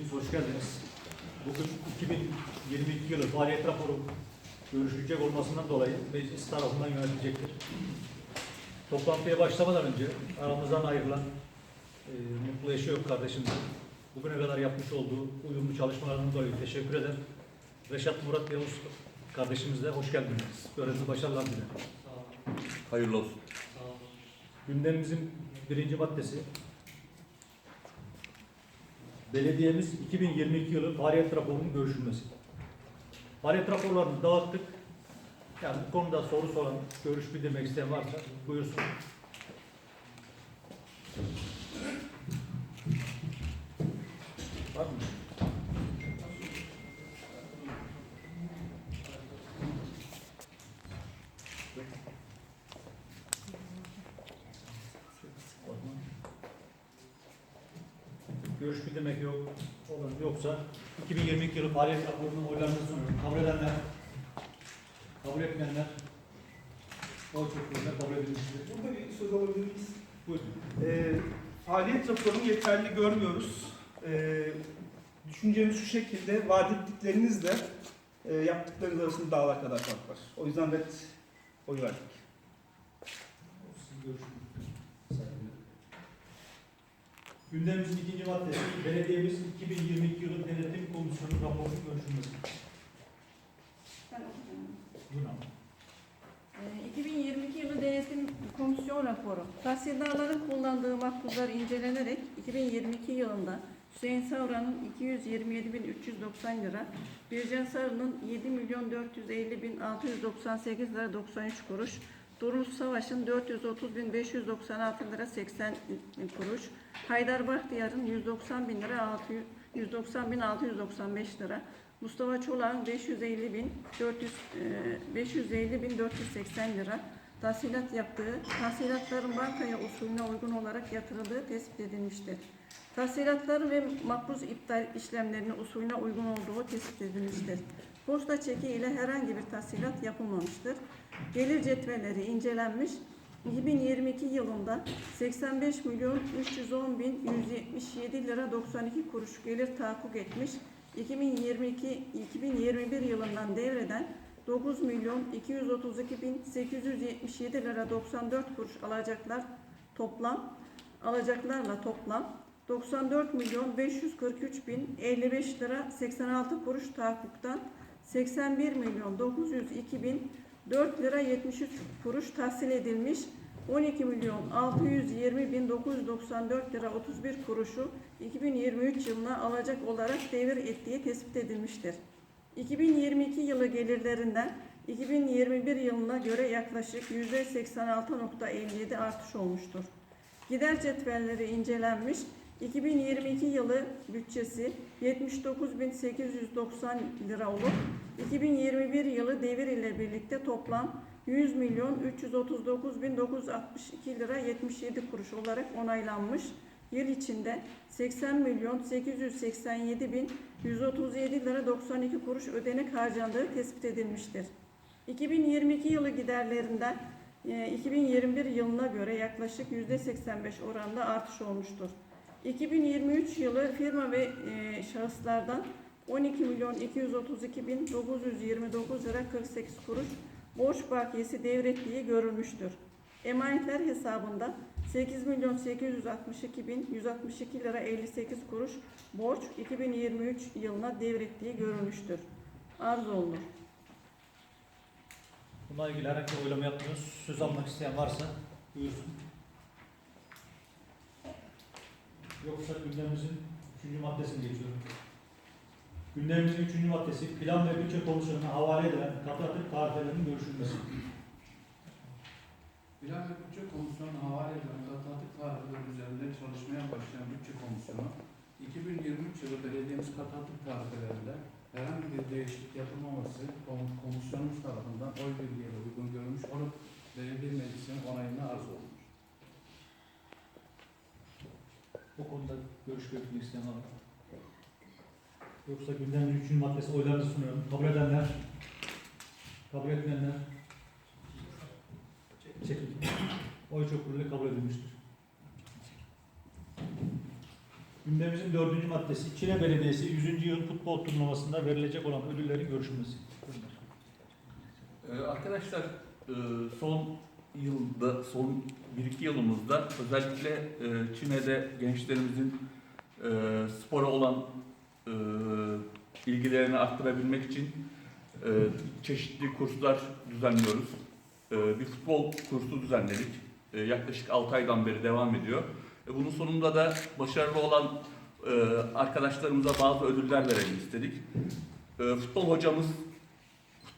Biz hoş geldiniz. Bugün 2022 yılı faaliyet raporu görüşülecek olmasından dolayı meclis tarafından yönetilecektir. Toplantıya başlamadan önce aramızdan ayrılan e, mutlu eşi yok kardeşimize bugüne kadar yapmış olduğu uyumlu çalışmalarından dolayı teşekkür ederim. Reşat Murat Yavuz kardeşimize hoş geldiniz. Görevinize başarılar dilerim. Hayırlı olsun. Gündemimizin birinci maddesi belediyemiz 2022 yılı faaliyet raporunun görüşülmesi. Faaliyet raporlarını dağıttık. Yani bu konuda soru soran, görüş bildirmek isteyen varsa buyursun. Var mı? Görüş bildirmek yok. Olan yoksa 2022 yılı faaliyet raporunun oylarını sunuyorum. Kabul edenler, kabul etmeyenler, oy çokluğuyla kabul edilmiştir. Burada bir söz alabilir miyiz? Buyurun. Ee, faaliyet raporunu yeterli görmüyoruz. Ee, düşüncemiz şu şekilde, vaat ettiklerinizle e, yaptıklarınız arasında dağlar kadar fark var. O yüzden red oy verdik. Sizin Gündemimizin ikinci maddesi, belediyemiz 2022 yılı denetim komisyonu raporunun görüşülmesi. Ben okuyayım. Buyurun. Ee, 2022 yılı denetim komisyon raporu. Tahsildarların kullandığı makbuzlar incelenerek 2022 yılında Hüseyin Savran'ın 227.390 lira, Bircan Sarı'nın 7.450.698 lira 93 kuruş, Durmuş Savaş'ın 430.596 lira 80 kuruş, Haydar Bahtiyar'ın 190 bin lira 600 190 bin 695 lira, Mustafa Çolak'ın 550 bin 400 e, 550 bin 480 lira tahsilat yaptığı, tahsilatların bankaya usulüne uygun olarak yatırıldığı tespit edilmiştir. Tahsilatların ve makbuz iptal işlemlerinin usulüne uygun olduğu tespit edilmiştir. Posta çeki ile herhangi bir tahsilat yapılmamıştır. Gelir cetvelleri incelenmiş. 2022 yılında 85 milyon 310 bin 177 lira 92 kuruş gelir tahakkuk etmiş. 2022 2021 yılından devreden 9 milyon 232 bin 877 lira 94 kuruş alacaklar toplam alacaklarla toplam 94 milyon 543 bin 55 lira 86 kuruş tahakkuktan 81 milyon 902 bin 4 lira 73 kuruş tahsil edilmiş 12 milyon 620 bin 994 lira 31 kuruşu 2023 yılına alacak olarak devir ettiği tespit edilmiştir. 2022 yılı gelirlerinden 2021 yılına göre yaklaşık %86.57 artış olmuştur. Gider cetvelleri incelenmiş. 2022 yılı bütçesi 79.890 lira olup 2021 yılı devir ile birlikte toplam 100 milyon 339 bin 962 lira 77 kuruş olarak onaylanmış. Yıl içinde 80 milyon 887 bin 137 lira 92 kuruş ödenek harcandığı tespit edilmiştir. 2022 yılı giderlerinden e, 2021 yılına göre yaklaşık %85 oranında artış olmuştur. 2023 yılı firma ve e, şahıslardan 12 milyon 232 bin 929 lira 48 kuruş borç bakiyesi devrettiği görülmüştür. Emanetler hesabında 8 milyon 862 bin 162 lira 58 kuruş borç 2023 yılına devrettiği görülmüştür. Arz olunur. Bununla ilgili herhangi bir oylama yapmıyoruz. Söz almak isteyen varsa buyursun. Yoksa gündemimizin üçüncü maddesine geçiyorum. Gündemimizin üçüncü maddesi plan ve bütçe komisyonuna havale edilen katı atık tarifelerinin görüşülmesi. Plan ve Bütçe Komisyonu'na havale edilen katlatık tarifeler üzerinde çalışmaya başlayan Bütçe Komisyonu, 2023 yılı belediyemiz katlatık tarifelerinde herhangi bir değişiklik yapılmaması kom- komisyonumuz tarafından oy birliğiyle uygun görülmüş olup belediye meclisinin onayına arz olunur. Bu konuda görüş belirtmek isteyen var? Yoksa gündemin üçüncü maddesi oylarını sunuyorum. Kabul edenler, kabul etmeyenler çekildi. Oy çokluğuyla kabul edilmiştir. Gündemimizin dördüncü maddesi Çile Belediyesi 100. yıl futbol turnuvasında verilecek olan ödüllerin görüşülmesi. Ee, arkadaşlar e, son yılda, son 1-2 yılımızda özellikle e, Çin'de gençlerimizin e, spora olan e, ilgilerini arttırabilmek için e, çeşitli kurslar düzenliyoruz. E, bir futbol kursu düzenledik. E, yaklaşık 6 aydan beri devam ediyor. E, bunun sonunda da başarılı olan e, arkadaşlarımıza bazı ödüller verelim istedik. E, futbol hocamız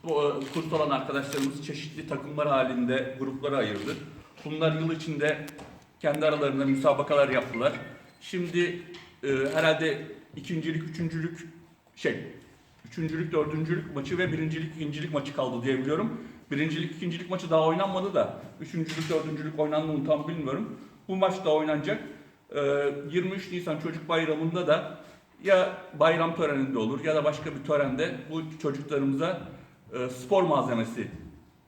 bu e, kurs olan arkadaşlarımız çeşitli takımlar halinde gruplara ayırdı. Bunlar yıl içinde kendi aralarında müsabakalar yaptılar. Şimdi e, herhalde ikincilik, üçüncülük şey, üçüncülük, dördüncülük maçı ve birincilik, ikincilik maçı kaldı diye biliyorum. Birincilik, ikincilik maçı daha oynanmadı da üçüncülük, dördüncülük oynandı mı tam bilmiyorum. Bu maç da oynanacak. E, 23 Nisan Çocuk Bayramı'nda da ya bayram töreninde olur ya da başka bir törende bu çocuklarımıza e, spor malzemesi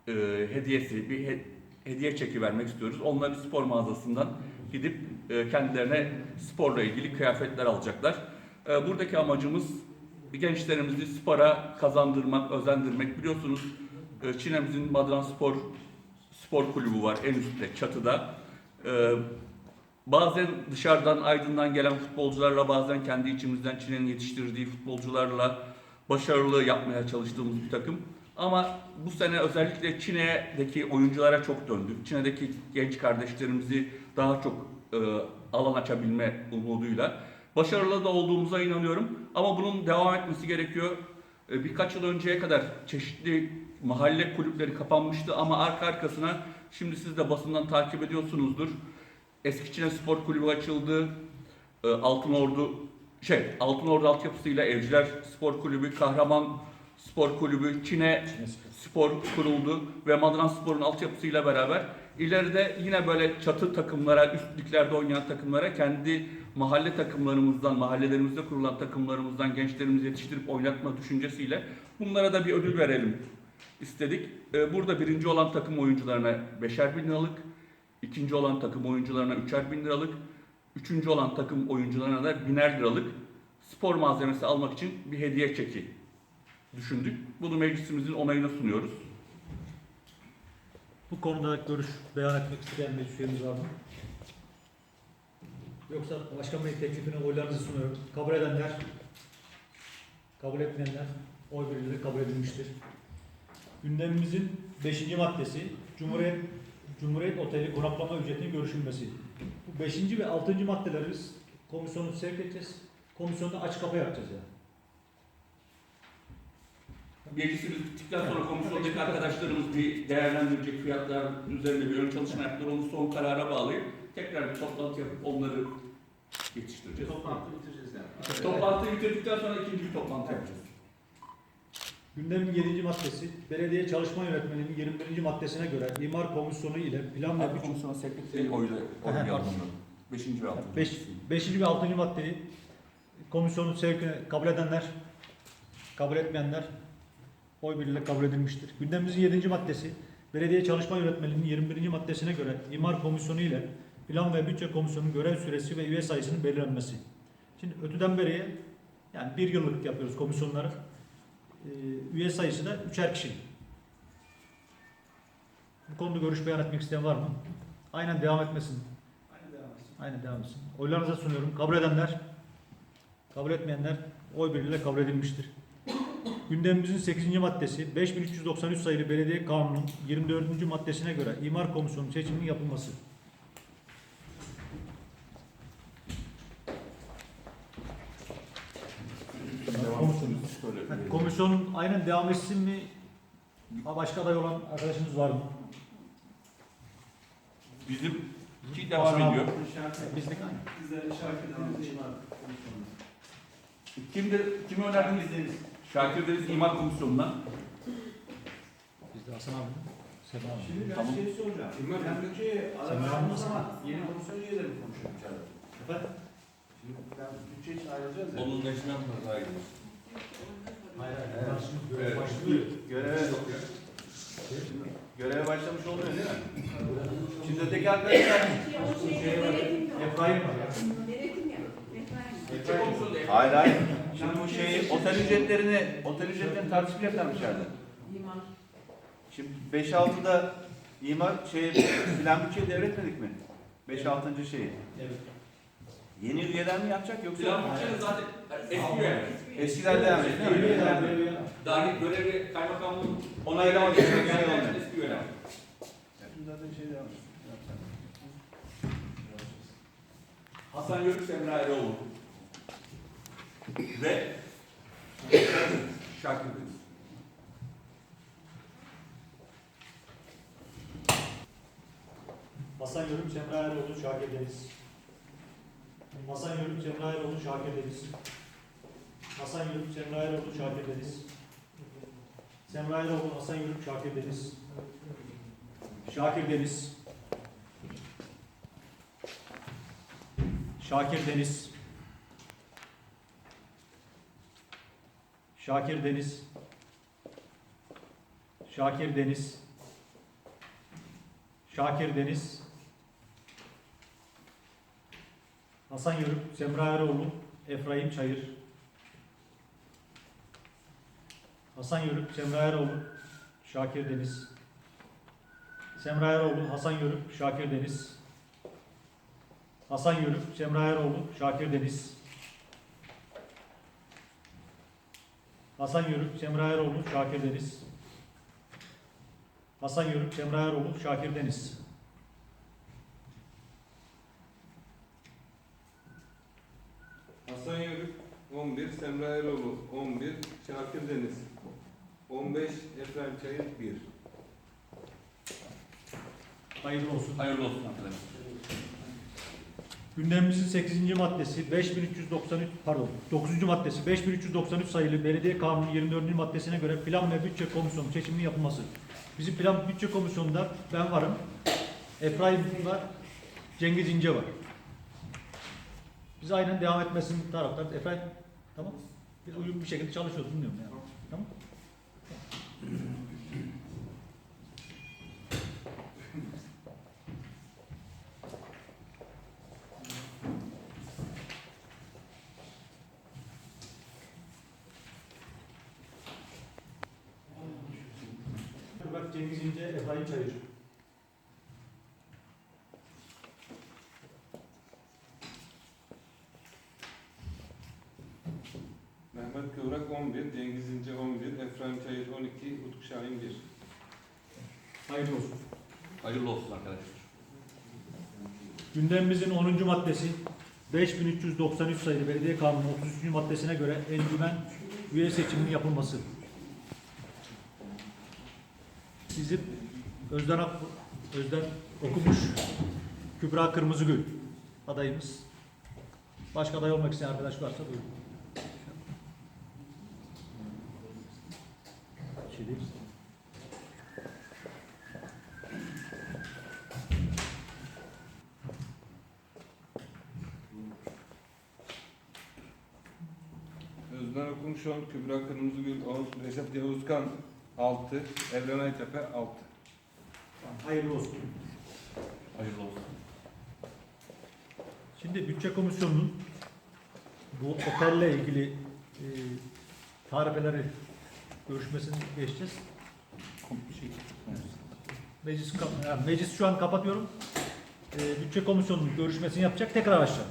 e, hediyesi, bir he- hediye çeki vermek istiyoruz. Onlar bir spor mağazasından gidip e, kendilerine sporla ilgili kıyafetler alacaklar. E, buradaki amacımız gençlerimizi spora kazandırmak, özendirmek. Biliyorsunuz e, Çin'imizin Madran Spor spor kulübü var en üstte, çatıda. E, bazen dışarıdan, Aydın'dan gelen futbolcularla, bazen kendi içimizden Çin'in yetiştirdiği futbolcularla başarılı yapmaya çalıştığımız bir takım. Ama bu sene özellikle Çin'deki oyunculara çok döndük. Çin'deki genç kardeşlerimizi daha çok e, alan açabilme umuduyla. Başarılı da olduğumuza inanıyorum. Ama bunun devam etmesi gerekiyor. E, birkaç yıl önceye kadar çeşitli mahalle kulüpleri kapanmıştı ama arka arkasına şimdi siz de basından takip ediyorsunuzdur. Eski Çin'e Spor Kulübü açıldı. E, Altın Ordu şey Altın Ordu altyapısıyla Evciler Spor Kulübü, Kahraman Spor Kulübü, Çin'e spor kuruldu ve Madran Spor'un altyapısıyla beraber ileride yine böyle çatı takımlara, üst liglerde oynayan takımlara kendi mahalle takımlarımızdan, mahallelerimizde kurulan takımlarımızdan gençlerimizi yetiştirip oynatma düşüncesiyle bunlara da bir ödül verelim istedik. Ee, Burada birinci olan takım oyuncularına beşer bin liralık, ikinci olan takım oyuncularına üçer bin liralık, üçüncü olan takım oyuncularına da biner liralık spor malzemesi almak için bir hediye çeki düşündük. Bunu meclisimizin onayına sunuyoruz. Bu konuda görüş beyan etmek isteyen meclis üyemiz var mı? Yoksa başkan bey teklifini oylarınızı sunuyorum. Kabul edenler, kabul etmeyenler oy birliğiyle kabul edilmiştir. Gündemimizin 5. maddesi Cumhuriyet Cumhuriyet Oteli konaklama ücretinin görüşülmesi. Bu 5. ve 6. maddeleri biz komisyonu sevk edeceğiz. Komisyonda aç kapı yapacağız yani. Meclisimiz bittikten sonra komisyondaki arkadaşlarımız bir değerlendirecek fiyatlar üzerinde bir ön çalışma yaptılar. Onu son karara bağlayıp tekrar bir toplantı yapıp onları yetiştireceğiz. Toplantı bitireceğiz yani. Toplantıyı bitirdikten sonra ikinci bir toplantı yapacağız. Gündemin 7. maddesi belediye çalışma yönetmeliğinin 21. maddesine göre imar komisyonu ile plan ve Abi bütçe komisyona sekreteri oyla, oy yardımları. Beşinci ve altıncı. Beş, beşinci ve altıncı maddeyi komisyonun sevkine kabul edenler, kabul etmeyenler oy birliğiyle kabul edilmiştir. Gündemimizin yedinci maddesi belediye çalışma yönetmeliğinin 21. maddesine göre imar komisyonu ile plan ve bütçe komisyonunun görev süresi ve üye sayısının belirlenmesi. Şimdi ötüden beriye yani bir yıllık yapıyoruz komisyonları. Ee, üye sayısı da üçer kişi. Bu konuda görüş beyan etmek isteyen var mı? Aynen devam etmesin. Aynen devam etsin. Oylarınıza sunuyorum. Kabul edenler, kabul etmeyenler oy birliğiyle kabul edilmiştir. Gündemimizin 8. maddesi 5393 sayılı belediye kanunun 24. maddesine göre imar komisyonu seçiminin yapılması. Komisyon. Yani Komisyonun aynen devam etsin mi? Başka aday olan arkadaşınız var mı? Bizim ki devam ediyor. Bizlik aynı. Var. Kimde, kimi önerdiniz? Şakir Deniz İmar Komisyonu'na. Bizde Hasan abi. Sefa abi. Şimdi ben Tamam. şey soracağım. Sen aramız ne ama yeni komisyon üyeleri mi konuşuyor içeride? Efendim? Şimdi ben bütçe için ayrılacağız ya. Onun eşinden pazara gidiyoruz. Hayır hayır. Evet. Başlıyor. Göreve, göreve başlamış olmuyor değil mi? Şimdi öteki arkadaşlar Efraim var ya. Denetim ya. Efendim. Bütçe komisyonu da Hayır hayır. Şimdi bu şeyi otel ücretlerini otel ücretlerini tartışmayacaklar mı içeride? Şimdi 5-6'da imar şey plan bütçeyi devretmedik mi? 5-6. şeyi. Evet. Yeni üyeler mi yapacak yoksa? Plan bütçenin zaten eski üyeler. Eskiler devam ediyor değil mi? Yeniler de- Daha görevi kaymakamlığın Onaylama şey Yani. Eski üyeler. Şimdi zaten şey devam ediyor. Hasan Yörük Emre Eroğlu. Ve Şakir Deniz. Hasan Yörük, Semra Eroğlu, Şakir Deniz. Hasan Yörük, Semra Eroğlu, Şakir Deniz. Hasan Yörük, Semra Eroğlu, Şakir Deniz. Semra Eroğlu, Hasan Yörük, Şakir Deniz. Şakir Deniz. Şakir Deniz. Şakir Deniz. Şakir Deniz. Şakir Deniz. Hasan Yörük, Semra Eroğlu, Efraim Çayır. Hasan Yörük, Semra Eroğlu, Şakir Deniz. Semra Eroğlu, Hasan Yörük, Şakir Deniz. Hasan Yörük, Semra Eroğlu, Şakir Deniz. Hasan Yörük, Semra Eroğlu, Şakir Deniz. Hasan Yörük, Semra Eroğlu, Şakir Deniz. Hasan Yörük 11, Semra Eroğlu 11, Şakir Deniz 15, Efraim Çayır 1. Hayırlı olsun. Hayırlı olsun arkadaşlar. Gündemimizin 8. maddesi 5393 pardon 9. maddesi 5393 sayılı Belediye Kanunu 24. maddesine göre Plan ve Bütçe Komisyonu seçiminin yapılması. Bizim Plan Bütçe Komisyonu'nda ben varım. Efraim var. Cengiz İnce var. Biz aynen devam etmesini taraftar. Efraim tamam. Biz uyumlu bir şekilde çalışıyoruz bilmiyorum yani. Tamam. Bak Cengiz İnce, Efraim Çayır. Mehmet Kıvrak 11, Cengiz İnce 11, Efraim Çayır 12, Utku Şahin 1. Hayırlı olsun. Hayırlı olsun arkadaşlar. Gündemimizin 10. maddesi 5393 sayılı Belediye Kanunu 33. maddesine göre encümen üye seçiminin yapılması. Bizim Özden, Ak- Özden okumuş Kübra Kırmızıgül adayımız. Başka aday olmak isteyen arkadaş varsa buyurun. Şey değil. Özden Okumuş 10, Kübra Kırmızıgül 10, Reşat Yavuzkan 6, Evren Aytepe 6. Hayırlı olsun. Hayırlı olsun. Şimdi bütçe komisyonunun bu otelle ilgili e, tarifeleri görüşmesini geçeceğiz. Şey, Meclis, yani meclis şu an kapatıyorum. E, bütçe komisyonunun görüşmesini yapacak tekrar açacağım.